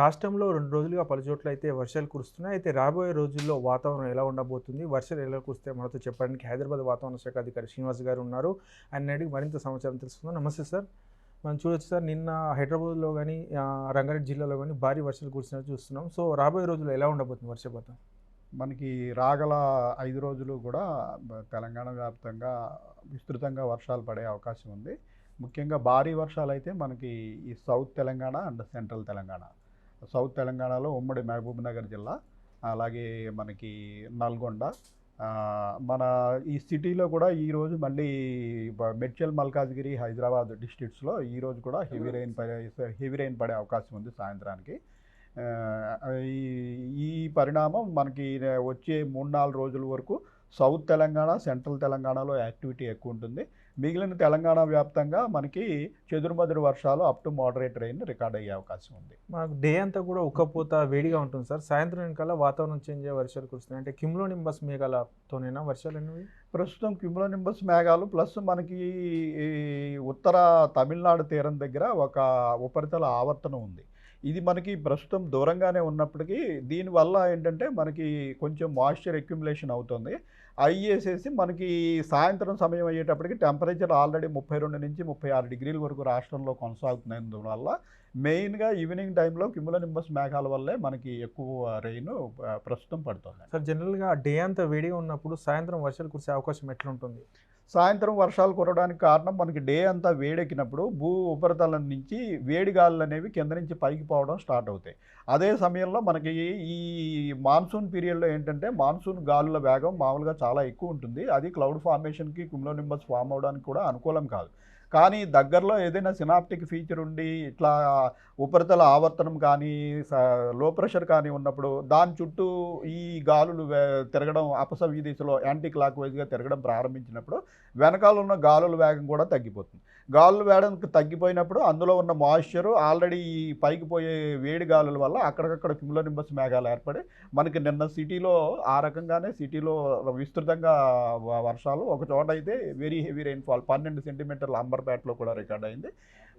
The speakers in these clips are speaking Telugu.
రాష్ట్రంలో రెండు రోజులుగా పలు చోట్ల అయితే వర్షాలు కురుస్తున్నాయి. అయితే రాబోయే రోజుల్లో వాతావరణం ఎలా ఉండబోతుంది? వర్షాలు ఎలా కురిస్తే మనతో చెప్పడానికి హైదరాబాద్ వాతావరణ శాఖ అధికారి శ్రీనివాస్ గారు ఉన్నారు. ఆయన అడిగి మరింత సమాచారం తెలుసుకుందాం. నమస్తే సార్. మనం చూడొచ్చు సార్ నిన్న హైదరాబాద్లో కానీ రంగారెడ్డి జిల్లాలో కానీ భారీ వర్షాలు కురిసినట్టు చూస్తున్నాం. సో రాబోయే రోజుల్లో ఎలా ఉండబోతుంది వర్షపాతం? మనకి రాగల ఐదు రోజులు కూడా తెలంగాణ వ్యాప్తంగా విస్తృతంగా వర్షాలు పడే అవకాశం ఉంది. ముఖ్యంగా భారీ వర్షాలు అయితే మనకి ఈ south Telangana and central Telangana. South తెలంగాణలో ఉమ్మడి మహబూబ్ నగర్ జిల్లా అలాగే మనకి నల్గొండ. మన ఈ సిటీలో కూడా ఈరోజు మళ్ళీ మెడ్చల్ మల్కాజ్గిరి హైదరాబాద్ డిస్ట్రిక్ట్స్లో ఈరోజు కూడా హెవీ రెయిన్ పడే హెవీ రెయిన్ పడే అవకాశం ఉంది సాయంత్రానికి. ఈ ఈ పరిణామం మనకి వచ్చే మూడు నాలుగు రోజుల వరకు సౌత్ తెలంగాణ సెంట్రల్ తెలంగాణలో యాక్టివిటీ ఎక్కువ ఉంటుంది మిగిలిన తెలంగాణ వ్యాప్తంగా మనకి చెదురుమదురు వర్షాలు up to moderate rain record అయ్యే అవకాశం ఉంది. మనకు డే అంతా కూడా ఉక్కపోత వేడిగా ఉంటుంది సార్. సాయంత్రం వెనకాల వాతావరణం చేంజ్ అయ్యే వర్షాలు కురుస్తున్నాయి అంటే కిమ్లో నింబస్ మేఘాలతోనేనా వర్షాలు అనేవి? ప్రస్తుతం క్యూములోనింబస్ మేఘాలు ప్లస్ మనకి ఈ ఉత్తర తమిళనాడు తీరం దగ్గర ఒక ఉపరితల ఆవర్తనం ఉంది. ఇది మనకి ప్రస్తుతం దూరంగానే ఉన్నప్పటికీ దీనివల్ల ఏంటంటే మనకి కొంచెం మాయిశ్చర్ అక్యుములేషన్ అవుతుంది. అయ్యేసేసి మనకి సాయంత్రం సమయం అయ్యేటప్పటికి టెంపరేచర్ ఆల్రెడీ ముప్పై రెండు నుంచి ముప్పై ఆరు డిగ్రీల వరకు రాష్ట్రంలో కొనసాగుతున్నందువల్ల మెయిన్గా ఈవినింగ్ టైంలో క్యూములోనింబస్ మేఘాల వల్లే మనకి ఎక్కువ రెయిన్ ప్రస్తుతం పడుతుంది. సార్ జనరల్గా డే అంతా వేడిగా ఉన్నప్పుడు సాయంత్రం వర్షాలు కురిసే అవకాశం ఎట్లుంటుంది? సాయంత్రం వర్షాలు కురవడానికి కారణం మనకి డే అంతా వేడెక్కినప్పుడు భూ ఉపరితలం నుంచి వేడి గాలులు అనేవి కింద నుంచి పైకి పోవడం స్టార్ట్ అవుతాయి. అదే సమయంలో మనకి ఈ మాన్సూన్ పీరియడ్లో ఏంటంటే మాన్సూన్ గాలుల వేగం మామూలుగా చాలా ఎక్కువ ఉంటుంది. అది క్లౌడ్ ఫార్మేషన్కి కుమ్లోనింబస్ ఫామ్ అవడానికి కూడా అనుకూలం కాదు. కానీ దగ్గరలో ఏదైనా సినాప్టిక్ ఫీచర్ ఉండి ఇట్లా ఉపరితల ఆవర్తనం కానీ లో ప్రెషర్ కానీ ఉన్నప్పుడు దాని చుట్టూ ఈ గాలులు వే- తిరగడం అపసవ్య దిశలో యాంటీ క్లాక్ వైజ్గా తిరగడం ప్రారంభించినప్పుడు వెనకాల ఉన్న గాలుల వేగం కూడా తగ్గిపోతుంది. గాలులు వేయడానికి తగ్గిపోయినప్పుడు అందులో ఉన్న మాయిశ్చర్ ఆల్రెడీ ఈ పైకి పోయే వేడి గాలుల వల్ల అక్కడికక్కడ క్యుములోనింబస్ మేఘాలు ఏర్పడి మనకి నిన్న సిటీలో ఆ రకంగానే సిటీలో విస్తృతంగా వర్షాలు ఒక చోట అయితే వెరీ హెవీ రెయిన్ఫాల్ పన్నెండు సెంటీమీటర్ల అంబర్పేటలో కూడా రికార్డ్ అయింది.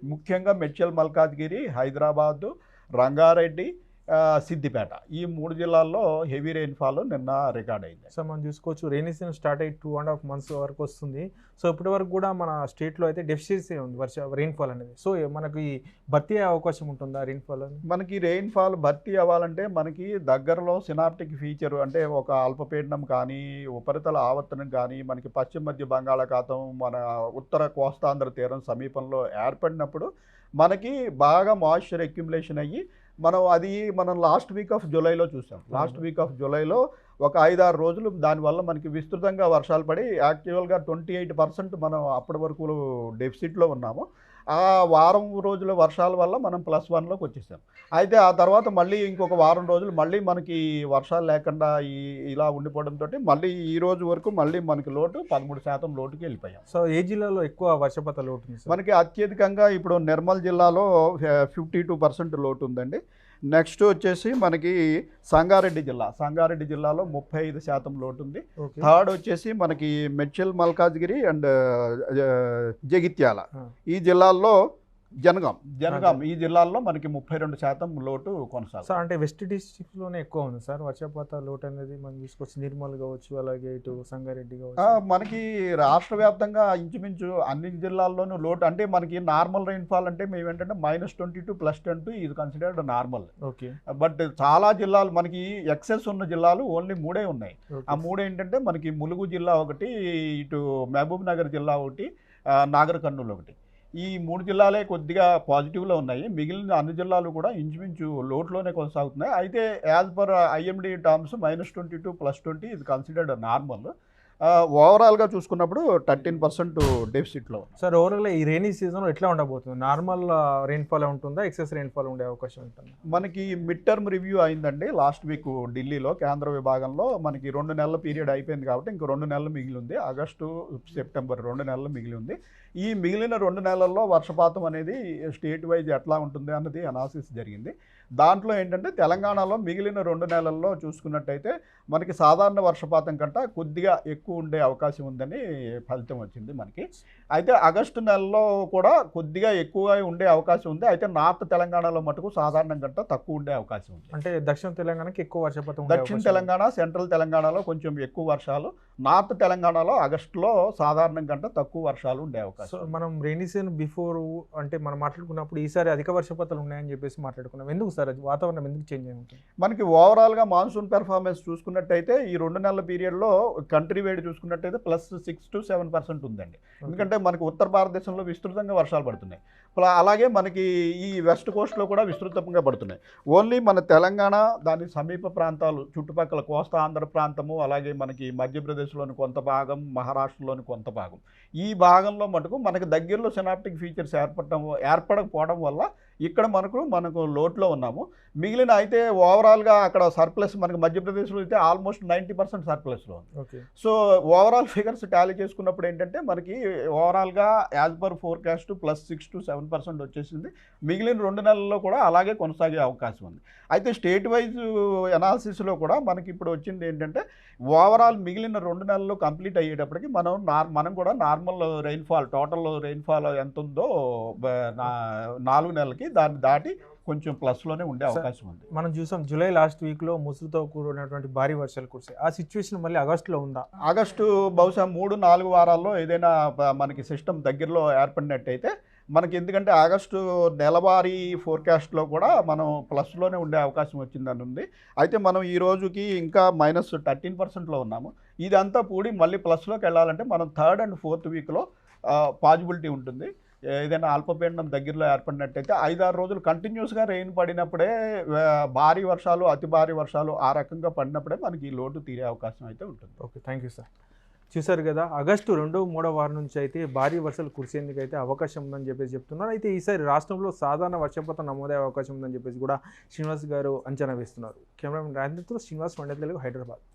ముఖ్యంగా మెడ్చల్ మల్కాజ్గిరి హైదరాబాదు రంగారెడ్డి సిద్దిపేట. ఈ మూడు జిల్లాల్లో హెవీ రెయిన్ఫాల్ నిన్న రికార్డ్ అయింది. సో మనం చూసుకోవచ్చు రెయినీ సీజన్ స్టార్ట్ అయ్యి టూ అండ్ హాఫ్ మంత్స్ వరకు వస్తుంది. సో ఇప్పటి వరకు కూడా మన స్టేట్లో అయితే డెఫిషియన్సీ ఉంది వర్ష రెయిన్ఫాల్ అనేది. సో మనకి భర్తీ అయ్యే అవకాశం ఉంటుందా రెయిన్ఫాల్ మనకి రెయిన్ఫాల్ భర్తీ అవ్వాలంటే మనకి దగ్గరలో సినాప్టిక్ ఫీచర్ అంటే ఒక అల్పపీడనం కానీ ఉపరితల ఆవర్తనం కానీ మనకి పశ్చిమ మధ్య బంగాళాఖాతం మన ఉత్తర కోస్తాంధ్ర తీరం సమీపంలో ఏర్పడినప్పుడు మనకి బాగా మాయిశ్చర్ అక్యుములేషన్ అయ్యి మనం అది మనం లాస్ట్ వీక్ ఆఫ్ జూలైలో చూసాం. లాస్ట్ వీక్ ఆఫ్ జూలైలో ఒక ఐదారు రోజులు దానివల్ల మనకి విస్తృతంగా వర్షాలు పడి యాక్చువల్గా ట్వంటీ ఎయిట్ పర్సెంట్ మనం అప్పటి వరకు డెఫిసిట్లో ఉన్నాము. ఆ వారం రోజుల వర్షాల వల్ల మనం ప్లస్ వన్లోకి వచ్చేసాం. అయితే ఆ తర్వాత మళ్ళీ ఇంకొక వారం రోజులు మళ్ళీ మనకి వర్షాలు లేకుండా ఈ ఇలా ఉండిపోవడంతో మళ్ళీ ఈ రోజు వరకు మళ్ళీ మనకి లోటు పదమూడు శాతం లోటుకి వెళ్ళిపోయాం. సో ఏ జిల్లాలో ఎక్కువ వర్షపాత లోటు మనకి అత్యధికంగా ఇప్పుడు నిర్మల్ జిల్లాలో ఫిఫ్టీ టూ పర్సెంట్ లోటు ఉందండి. నెక్స్ట్ వచ్చేసి మనకి సంగారెడ్డి జిల్లా. సంగారెడ్డి జిల్లాలో ముప్పై ఐదు శాతం లోటు ఉంది. థర్డ్ వచ్చేసి మనకి మెడ్చల్ మల్కాజ్గిరి అండ్ జగిత్యాల. ఈ జిల్లాల్లో జనగాం. జనగాం ఈ జిల్లాల్లో మనకి ముప్పై రెండు శాతం లోటు కొనసాగుతుంది. సార్ అంటే వెస్ట్ డిస్ట్రిక్ట్లోనే ఎక్కువ ఉంది సార్. వర్షపాత లోటు అనేది మనం చూసుకోవచ్చు. నిర్మల్ కావచ్చు అలాగే ఇటు సంగారెడ్డి ఆ, కావచ్చు మనకి రాష్ట్ర వ్యాప్తంగా ఇంచుమించు అన్ని జిల్లాల్లోనూ లోటు అంటే మనకి నార్మల్ రైన్ఫాల్ అంటే మేము ఏంటంటే minus twenty two plus twenty ఇది కన్సిడర్డ్ నార్మల్ ఓకే. బట్ చాలా జిల్లాలు మనకి ఎక్సెస్ ఉన్న జిల్లాలు ఓన్లీ మూడే ఉన్నాయి. ఆ మూడు ఏంటంటే మనకి ములుగు జిల్లా ఒకటి ఇటు మహబూబ్ నగర్ జిల్లా ఒకటి నాగర్ కర్నూలు ఒకటి. ఈ మూడు జిల్లాలే కొద్దిగా పాజిటివ్లో ఉన్నాయి. మిగిలిన అన్ని జిల్లాలు కూడా ఇంచుమించు లోట్లోనే కొనసాగుతున్నాయి. అయితే as per IMD terms minus twenty two plus twenty ఇది కన్సిడర్డ్ నార్మల్ ఓవరాల్గా చూసుకున్నప్పుడు థర్టీన్ పర్సెంట్ డెఫిసిట్లో సార్ ఓవరాల్ ఈ రైనీ సీజన్ ఎట్లా ఉండబోతుంది? నార్మల్ రెయిన్ఫాల్ ఉంటుందా ఎక్సెస్ రెయిన్ఫాల్ ఉండే అవకాశం ఉంటుందా? మనకి మిడ్ టర్మ్ రివ్యూ అయిందండి. లాస్ట్ వీక్ ఢిల్లీలో కేంద్ర విభాగంలో మనకి రెండు నెలల పీరియడ్ అయిపోయింది కాబట్టి ఇంకో రెండు నెలలు మిగిలి ఉంది ఆగస్టు సెప్టెంబర్ రెండు నెలలు మిగిలి ఉంది ఈ మిగిలిన రెండు నెలల్లో వర్షపాతం అనేది స్టేట్ వైజ్ ఎట్లా ఉంటుంది అన్నది అనాలిసిస్ జరిగింది. దాంట్లో ఏంటంటే తెలంగాణలో మిగిలిన రెండు నెలల్లో చూసుకున్నట్టయితే మనకి సాధారణ వర్షపాతం కంటే కొద్దిగా ఎక్కువ ఉండే అవకాశం ఉందని ఫలితం వచ్చింది మనకి. అయితే ఆగస్టు నెలలో కూడా కొద్దిగా ఎక్కువగా ఉండే అవకాశం ఉంది. అయితే నార్త్ తెలంగాణలో మటుకు సాధారణం కంటే తక్కువ ఉండే అవకాశం ఉంది. అంటే దక్షిణ తెలంగాణకి ఎక్కువ వర్షపాతం దక్షిణ తెలంగాణ సెంట్రల్ తెలంగాణలో కొంచెం ఎక్కువ వర్షాలు నార్త్ తెలంగాణలో ఆగస్టులో సాధారణం కంటే తక్కువ వర్షాలు ఉండే అవకాశం. మనం రైనీ సీజన్ బిఫోర్ అంటే మనం మాట్లాడుకున్నప్పుడు ఈసారి అధిక వర్షపాతాలు ఉన్నాయని చెప్పేసి మాట్లాడుకున్నాం. ఎందుకు సార్ అది? వాతావరణం ఎందుకు చేంజ్ అయి ఉంటుంది మనకి ఓవరాల్గా మాన్సూన్ పెర్ఫార్మెన్స్ చూసుకున్నట్టయితే ఈ రెండు నెలల పీరియడ్లో కంట్రీ వేడి చూసుకున్నట్టయితే plus six to seven percent ఉందండి. ఎందుకంటే మనకి ఉత్తర భారతదేశంలో విస్తృతంగా వర్షాలు పడుతున్నాయి. అలాగే మనకి ఈ వెస్ట్ కోస్ట్లో కూడా విస్తృతంగా పడుతున్నాయి. ఓన్లీ మన తెలంగాణ దాని సమీప ప్రాంతాలు చుట్టుపక్కల కోస్తా ఆంధ్ర ప్రాంతము అలాగే మనకి ఆంధ్రప్రదేశ్లోని కొంత భాగం మహారాష్ట్రలోని కొంత భాగం. ఈ భాగంలో మటుకు మనకు దగ్గరలో సినాప్టిక్ ఫీచర్స్ ఏర్పడటం ఏర్పడకపోవడం వల్ల ఇక్కడ మనకు మనకు లోట్లో ఉన్నాము. మిగిలిన అయితే ఓవరాల్గా అక్కడ సర్ప్లస్ మనకి మధ్యప్రదేశ్లో అయితే ఆల్మోస్ట్ నైంటీ పర్సెంట్ సర్ప్లస్లో ఉంది. సో ఓవరాల్ ఫిగర్స్ టాలీ చేసుకున్నప్పుడు ఏంటంటే మనకి ఓవరాల్గా as per forecast plus six to seven percent వచ్చేసింది. మిగిలిన రెండు నెలల్లో కూడా అలాగే కొనసాగే అవకాశం ఉంది. అయితే స్టేట్ వైజ్ ఎనాలిసిస్లో కూడా మనకి ఇప్పుడు వచ్చింది ఏంటంటే ఓవరాల్ మిగిలిన రెండు నెలలు కంప్లీట్ అయ్యేటప్పటికి మనం నార్ మనం కూడా నార్మల్ రెయిన్ఫాల్ టోటల్ రెయిన్ఫాల్ ఎంత ఉందో నాలుగు నెలలకి దాన్ని దాటి కొంచెం ప్లస్లోనే ఉండే అవకాశం ఉంది. మనం చూసాం జూలై లాస్ట్ వీక్లో ముసురుతో కూడినటువంటి భారీ వర్షాలు కురిసాయి ఆ సిచ్యువేషన్ మళ్ళీ ఆగస్టులో ఉందా? ఆగస్టు బహుశా మూడు నాలుగు వారాల్లో ఏదైనా మనకి సిస్టమ్ దగ్గరలో ఏర్పడినట్టయితే మనకి ఎందుకంటే ఆగస్టు నెలవారీ ఫోర్కాస్ట్లో కూడా మనం ప్లస్లోనే ఉండే అవకాశం వచ్చిందని ఉంది. అయితే మనం ఈ రోజుకి ఇంకా మైనస్ థర్టీన్ పర్సెంట్లో ఉన్నాము. ఇదంతా కూడి మళ్ళీ ప్లస్లోకి వెళ్ళాలంటే మనం థర్డ్ అండ్ ఫోర్త్ వీక్లో పాజిబిలిటీ ఉంటుంది. ఏదైనా అల్పపీడనం దగ్గరలో ఏర్పడినట్టయితే ఐదారు రోజులు కంటిన్యూస్గా రెయిన్ పడినప్పుడే భారీ వర్షాలు అతి భారీ వర్షాలు ఆ రకంగా పడినప్పుడే మనకి ఈ లోటు తీరే అవకాశం అయితే ఉంటుంది. ఓకే థ్యాంక్ యూ సార్ చూసారు కదా ఆగస్టు రెండో మూడో వారం నుంచి అయితే భారీ వర్షాలు కురిసేందుకు అయితే అవకాశం ఉందని చెప్పేసి చెప్తున్నారు. అయితే ఈసారి రాష్ట్రంలో సాధారణ వర్షపాతం నమోదయ్యే అవకాశం ఉందని చెప్పేసి కూడా శ్రీనివాస్ గారు అంచనా వేస్తున్నారు. కెమెరామెన్ రాజేంద్రతో శ్రీనివాస్ మండలి హైదరాబాద్.